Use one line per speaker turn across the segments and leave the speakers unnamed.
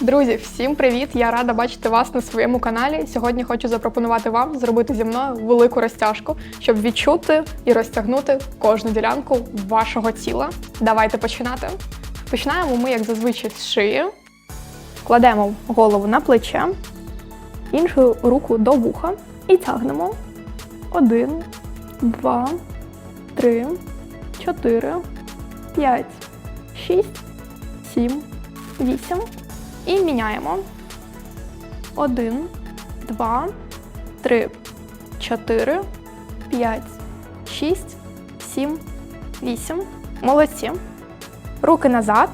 Друзі, всім привіт! Я рада бачити вас на своєму каналі. Сьогодні хочу запропонувати вам зробити зі мною велику розтяжку, щоб відчути і розтягнути кожну ділянку вашого тіла. Давайте починати. Починаємо ми, як зазвичай, з шиї. Кладемо голову на плече, іншу руку до вуха і тягнемо. Один, два, три, чотири, п'ять, шість, сім, вісім. І міняємо. Один, два, три, чотири, п'ять, шість, сім, вісім. Молодці. Руки назад.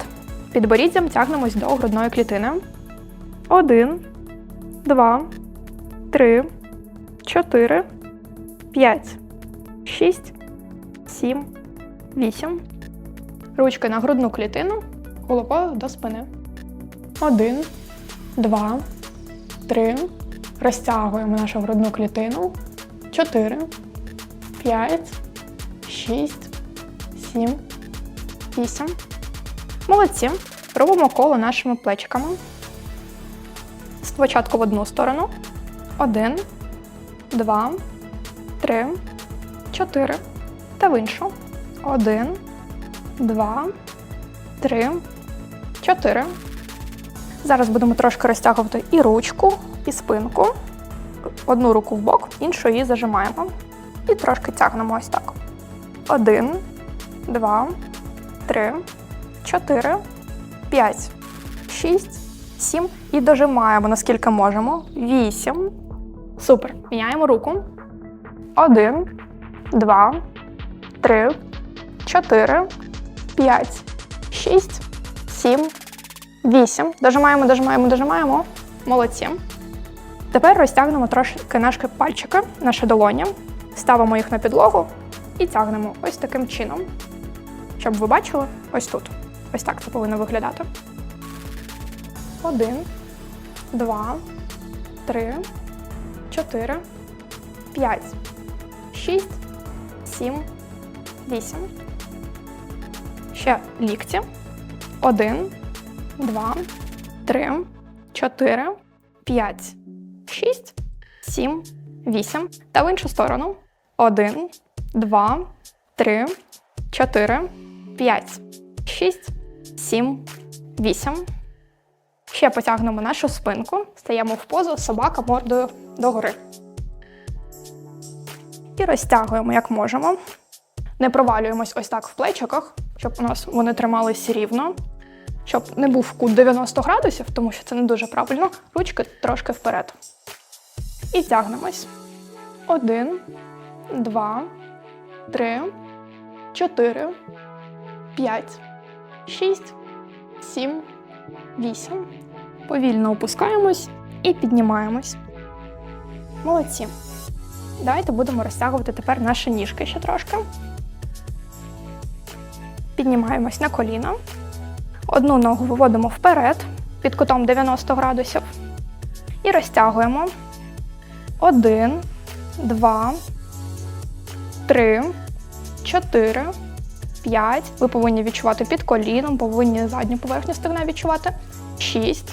Підборіддям тягнемось до грудної клітини. Один, два, три, чотири, п'ять, шість, сім, вісім. Ручки на грудну клітину, головою до спини. Один, два, три. Розтягуємо нашу грудну клітину. Чотири, п'ять, шість, сім, вісім. Молодці. Робимо коло нашими плечиками. Спочатку в одну сторону. Один, два, три, чотири. Та в іншу. Один, два, три, чотири. Зараз будемо трошки розтягувати і ручку, і спинку. Одну руку в бок, іншу її зажимаємо. І трошки тягнемо ось так. Один, два, три, чотири, п'ять, шість, сім. І дожимаємо, наскільки можемо. Вісім. Супер. Міняємо руку. Один, два, три, чотири, п'ять, шість, сім. Вісім. Дожимаємо, дожимаємо, дожимаємо. Молодці. Тепер розтягнемо трошки наші пальчики, наші долоні, ставимо їх на підлогу і тягнемо ось таким чином. Щоб ви бачили, ось тут. Ось так це повинно виглядати. Один, два, три, чотири, п'ять, шість, сім, вісім. Ще лікті. Один два, три, чотири, п'ять, шість, сім, вісім. Та в іншу сторону. Один, два, три, чотири, п'ять, шість, сім, вісім. Ще потягнемо нашу спинку, стаємо в позу собака мордою догори. І розтягуємо, як можемо. Не провалюємось ось так в плечиках, щоб у нас вони тримались рівно щоб не був кут 90 градусів, тому що це не дуже правильно. Ручки трошки вперед. І тягнемось. Один, два, три, чотири, п'ять, шість, сім, вісім. Повільно опускаємось і піднімаємось. Молодці. Давайте будемо розтягувати тепер наші ніжки ще трошки. Піднімаємось на коліна. Одну ногу виводимо вперед під кутом 90 градусів. І розтягуємо. Один, два, три, чотири, п'ять. Ви повинні відчувати під коліном, повинні задню поверхню стегна відчувати. Шість,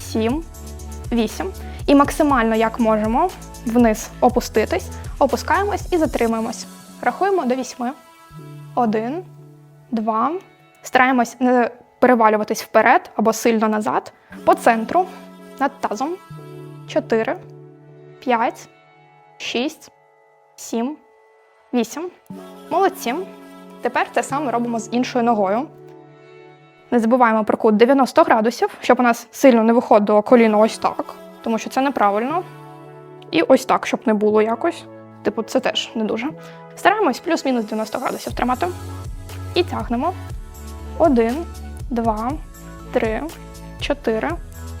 сім, вісім. І максимально, як можемо, вниз опуститись, опускаємось і затримуємось. Рахуємо до вісьми. Один, два. Стараємось не перевалюватись вперед або сильно назад, по центру, над тазом. 4, 5, 6, 7, 8. Молодці. Тепер те саме робимо з іншою ногою. Не забуваємо про кут 90 градусів, щоб у нас сильно не виходило коліно ось так, тому що це неправильно. І ось так, щоб не було якось. Типу, це теж не дуже. Стараємось плюс-мінус 90 градусів тримати. І тягнемо. Один, два, три, чотири,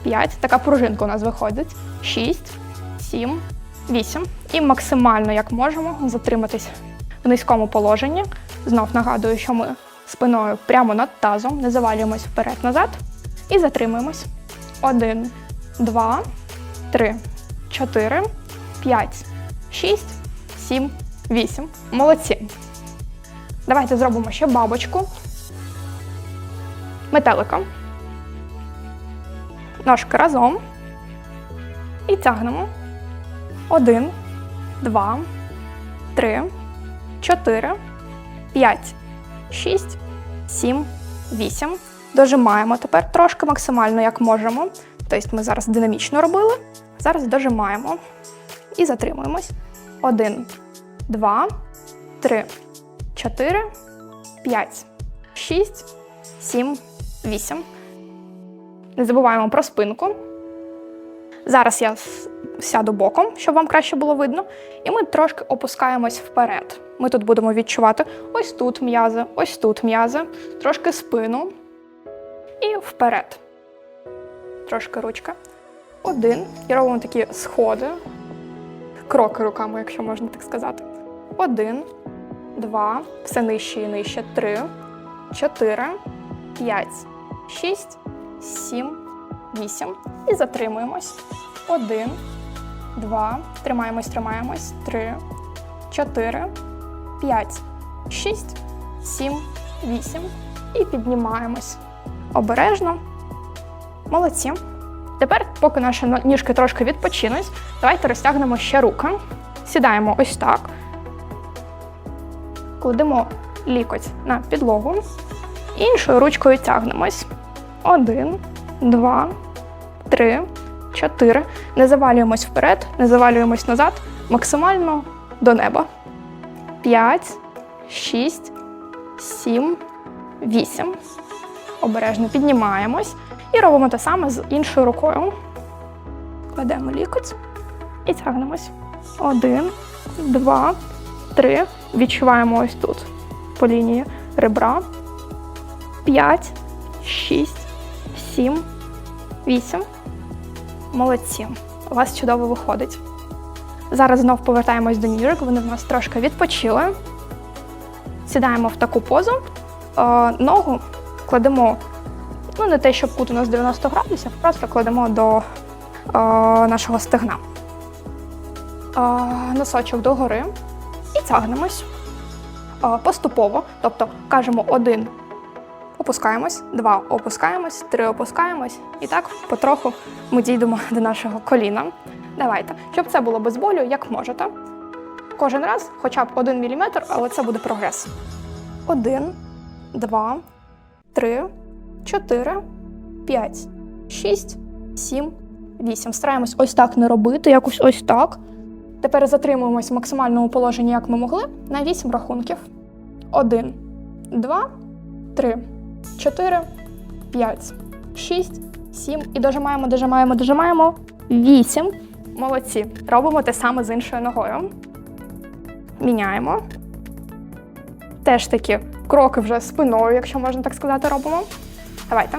п'ять. Така пружинка у нас виходить. Шість, сім, вісім. І максимально, як можемо, затриматись в низькому положенні. Знов нагадую, що ми спиною прямо над тазом, не завалюємось вперед-назад. І затримуємось. Один, два, три, чотири, п'ять, шість, сім, вісім. Молодці. Давайте зробимо ще бабочку метелика. ножки разом. І тягнемо. Один, два, три, чотири, п'ять, шість, сім, вісім. Дожимаємо тепер трошки максимально, як можемо. Тобто ми зараз динамічно робили. Зараз дожимаємо і затримуємось. Один, два, три, чотири, п'ять, шість, сім, вісім. Не забуваємо про спинку. Зараз я сяду боком, щоб вам краще було видно. І ми трошки опускаємось вперед. Ми тут будемо відчувати ось тут м'язи, ось тут м'язи, трошки спину. І вперед. Трошки ручка. Один. І робимо такі сходи. Кроки руками, якщо можна так сказати. Один, два, все нижче і нижче. Три, чотири, п'ять, шість, сім, вісім. І затримуємось. Один, два, тримаємось, тримаємось. Три, чотири, п'ять, шість, сім, вісім. І піднімаємось. Обережно. Молодці. Тепер, поки наші ніжки трошки відпочинуть, давайте розтягнемо ще руки. Сідаємо ось так. Кладемо лікоть на підлогу. Іншою ручкою тягнемось. Один, два, три, чотири. Не завалюємось вперед, не завалюємось назад. Максимально до неба. П'ять, шість, сім, вісім. Обережно піднімаємось і робимо те саме з іншою рукою. Кладемо лікоть і тягнемось. Один, два, три. Відчуваємо ось тут по лінії ребра. П'ять, шість, сім, вісім. Молодці. У вас чудово виходить. Зараз знов повертаємось до ніжок, вони в нас трошки відпочили. Сідаємо в таку позу. Е, ногу кладемо, ну не те, щоб кут у нас 90 градусів, просто кладемо до е, нашого стегна. Е, носочок догори і тягнемось поступово. Тобто кажемо один, опускаємось, два опускаємось, три опускаємось. І так потроху ми дійдемо до нашого коліна. Давайте, щоб це було без болю, як можете. Кожен раз, хоча б один міліметр, але це буде прогрес. Один, два, три, чотири, п'ять, шість, сім, вісім. Стараємось ось так не робити, якось ось так. Тепер затримуємось в максимальному положенні, як ми могли, на вісім рахунків. Один, два, три, чотири, п'ять, шість, сім. І дожимаємо, дожимаємо, дожимаємо. Вісім. Молодці. Робимо те саме з іншою ногою. Міняємо. Теж такі кроки вже спиною, якщо можна так сказати, робимо. Давайте.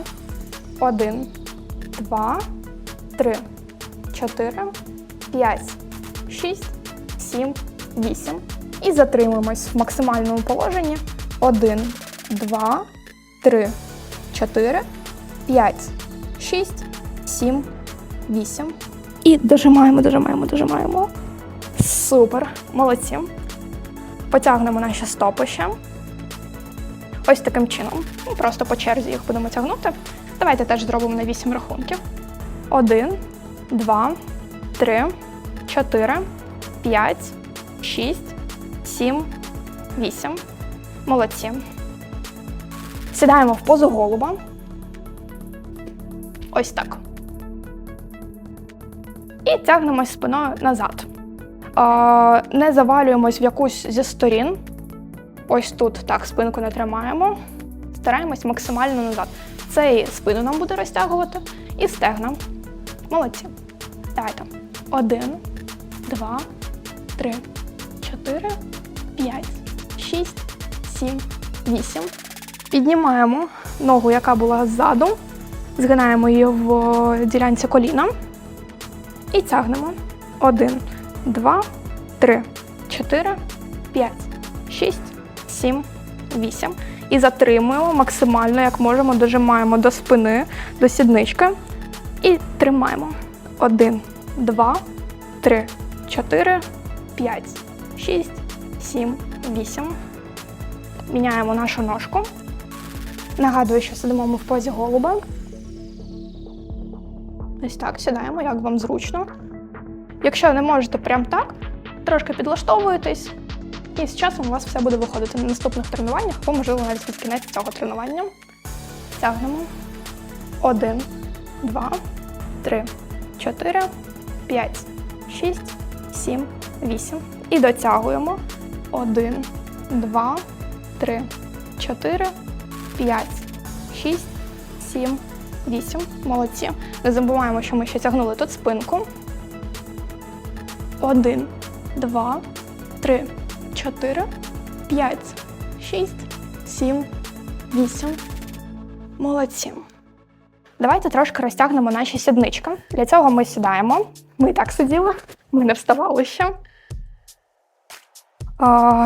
Один, два, три, чотири, п'ять, шість, сім, вісім. І затримуємось в максимальному положенні. Один, два, три, чотири, п'ять, шість, сім, вісім. І дожимаємо, дожимаємо, дожимаємо. Супер, молодці. Потягнемо наші стопи ще. Ось таким чином. Ну, Просто по черзі їх будемо тягнути. Давайте теж зробимо на 8 рахунків. Один, два, три, чотири, п'ять, шість, сім, вісім. Молодці. Сідаємо в позу голуба. Ось так. І тягнемось спиною назад. Не завалюємось в якусь зі сторін. Ось тут так спинку не тримаємо. Стараємось максимально назад. Це і спину нам буде розтягувати, і стегна. Молодці. Давайте. Один, два, три, чотири, п'ять, шість, сім, вісім. Піднімаємо ногу, яка була ззаду, згинаємо її в е, ділянці коліна і тягнемо. Один, два, три, чотири, п'ять, шість, сім, вісім. І затримуємо максимально, як можемо, дожимаємо до спини, до сіднички. І тримаємо. Один, два, три, чотири, п'ять, шість, сім, вісім. Міняємо нашу ножку. Нагадую, що сидимо ми в позі голуба. Ось так, сідаємо, як вам зручно. Якщо не можете прям так, трошки підлаштовуєтесь, і з часом у вас все буде виходити на наступних тренуваннях, або, можливо, навіть під кінець цього тренування. Тягнемо. Один, два, три, чотири, п'ять, шість, сім, вісім. І дотягуємо. Один, два, три, чотири, п'ять, шість, сім, вісім. Молодці. Не забуваємо, що ми ще тягнули тут спинку. Один, два, три, чотири, п'ять, шість, сім, вісім. Молодці. Давайте трошки розтягнемо наші сіднички. Для цього ми сідаємо. Ми і так сиділи, ми не вставали ще.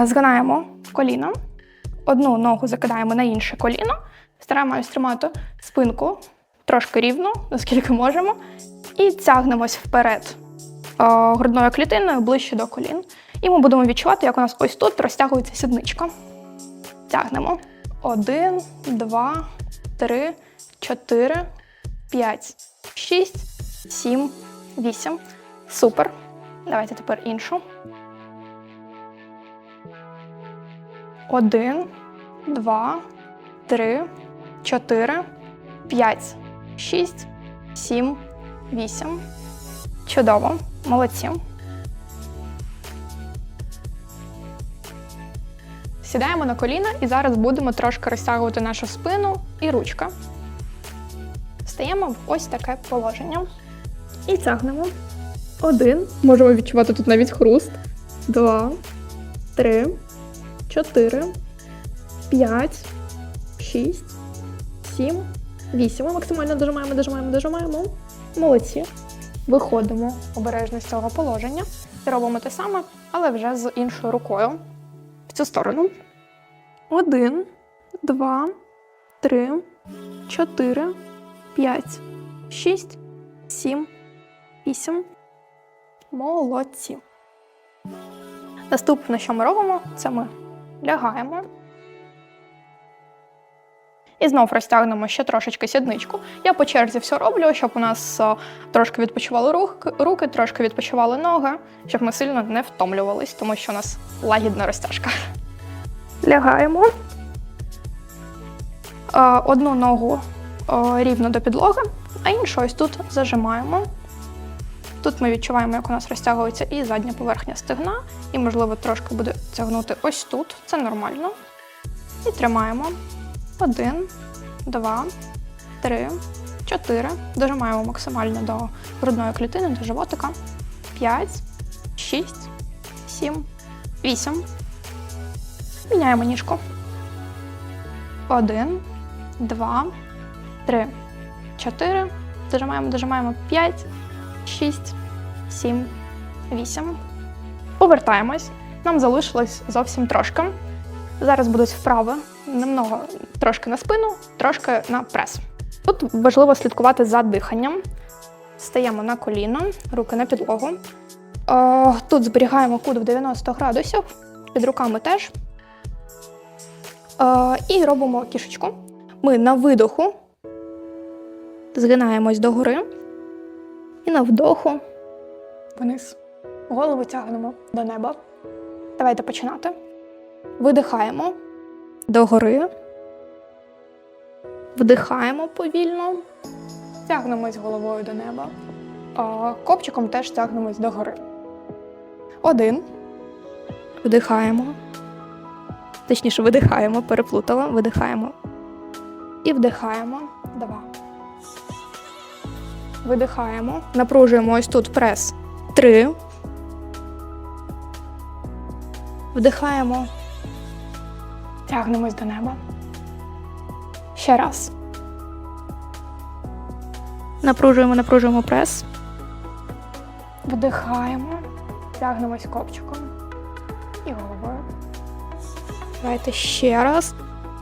Згинаємо коліна. Одну ногу закидаємо на інше коліно. Стараємось тримати спинку трошки рівно, наскільки можемо. І тягнемось вперед а, грудною клітиною ближче до колін. І ми будемо відчувати, як у нас ось тут розтягується сідничка. Тягнемо. Один, два, три, чотири, п'ять, шість, сім, вісім. Супер. Давайте тепер іншу. Один, два, три, чотири, п'ять, шість, сім, вісім. Чудово. Молодці. Сідаємо на коліна і зараз будемо трошки розтягувати нашу спину і ручка. Стаємо в ось таке положення. І тягнемо. Один. Можемо відчувати тут навіть хруст. Два, три, чотири, п'ять, шість, сім, вісім. Ми максимально дожимаємо, дожимаємо, дожимаємо. Молодці. Виходимо обережно з цього положення і робимо те саме, але вже з іншою рукою. В цю сторону. Один, два, три, чотири, п'ять, шість, сім, вісім. Молодці. Наступне, що ми робимо, це ми лягаємо. І знов розтягнемо ще трошечки сідничку. Я по черзі все роблю, щоб у нас трошки відпочивали руки, трошки відпочивали ноги, щоб ми сильно не втомлювались, тому що у нас лагідна розтяжка. Лягаємо. Е, Одну ногу е, рівно до підлоги, а іншу ось тут зажимаємо. Тут ми відчуваємо, як у нас розтягується і задня поверхня стегна, і, можливо, трошки буде тягнути ось тут. Це нормально. І тримаємо. Один, два, три, чотири. Дожимаємо максимально до грудної клітини, до животика. П'ять, шість, сім, вісім. Міняємо ніжку. Один, два, три, чотири. Дожимаємо, дожимаємо. П'ять, шість, сім, вісім. Повертаємось. Нам залишилось зовсім трошки. Зараз будуть вправи немного трошки на спину, трошки на прес. Тут важливо слідкувати за диханням. Стаємо на коліна, руки на підлогу. Е, Тут зберігаємо кут в 90 градусів, під руками теж. Е, І робимо кішечку. Ми на видоху згинаємось догори і на вдоху вниз. Голову тягнемо до неба. Давайте починати. Видихаємо догори. Вдихаємо повільно. Тягнемось головою до неба. А копчиком теж тягнемось догори. Один. Вдихаємо. Точніше, видихаємо, переплутала. Видихаємо. І вдихаємо. Два. Видихаємо. Напружуємо ось тут прес. Три. Вдихаємо. Тягнемось до неба. Ще раз. Напружуємо, напружуємо прес. Вдихаємо. Тягнемось копчиком і головою. Давайте ще раз.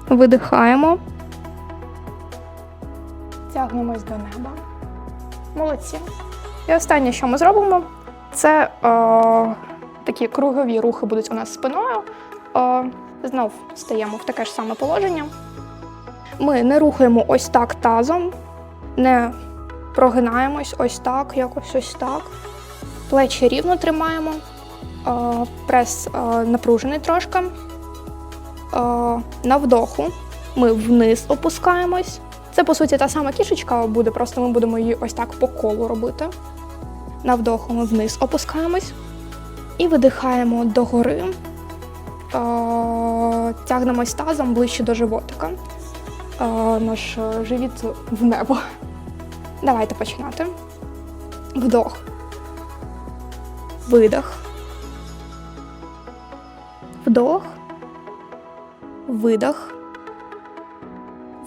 Видихаємо. Тягнемось до неба. Молодці. І останнє, що ми зробимо, це е, такі кругові рухи будуть у нас спиною. Е, знов стаємо в таке ж саме положення. Ми не рухаємо ось так тазом, не Прогинаємось ось так, якось ось так. Плечі рівно тримаємо. Е, Прес е, напружений трошки. Е, На вдоху ми вниз опускаємось. Це, по суті, та сама кішечка буде, просто ми будемо її ось так по колу робити. На вдоху ми вниз опускаємось і видихаємо догори. Тягнемось тазом ближче до животика. Наш живіт в небо. Давайте починати. Вдох. Видох. Вдох. Видох.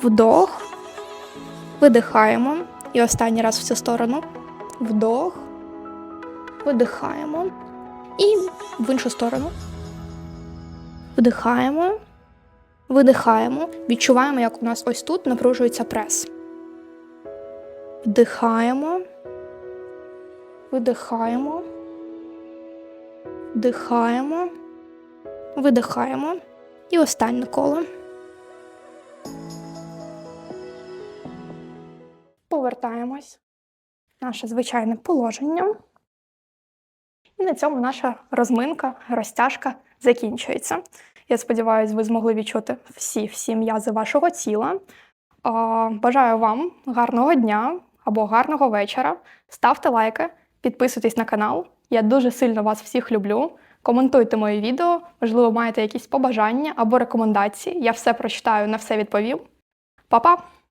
Вдох. Видихаємо. І останній раз в цю сторону. Вдох. Видихаємо. І в іншу сторону. Вдихаємо. Видихаємо. Відчуваємо, як у нас ось тут напружується прес. Вдихаємо. Видихаємо. Вдихаємо. Видихаємо. І останнє коло. Повертаємось. в Наше звичайне положення. І на цьому наша розминка, розтяжка закінчується. Я сподіваюся, ви змогли відчути всі всі м'язи вашого тіла. Бажаю вам гарного дня або гарного вечора. Ставте лайки, підписуйтесь на канал. Я дуже сильно вас всіх люблю. Коментуйте мої відео, можливо, маєте якісь побажання або рекомендації. Я все прочитаю, на все відповім. Па-па!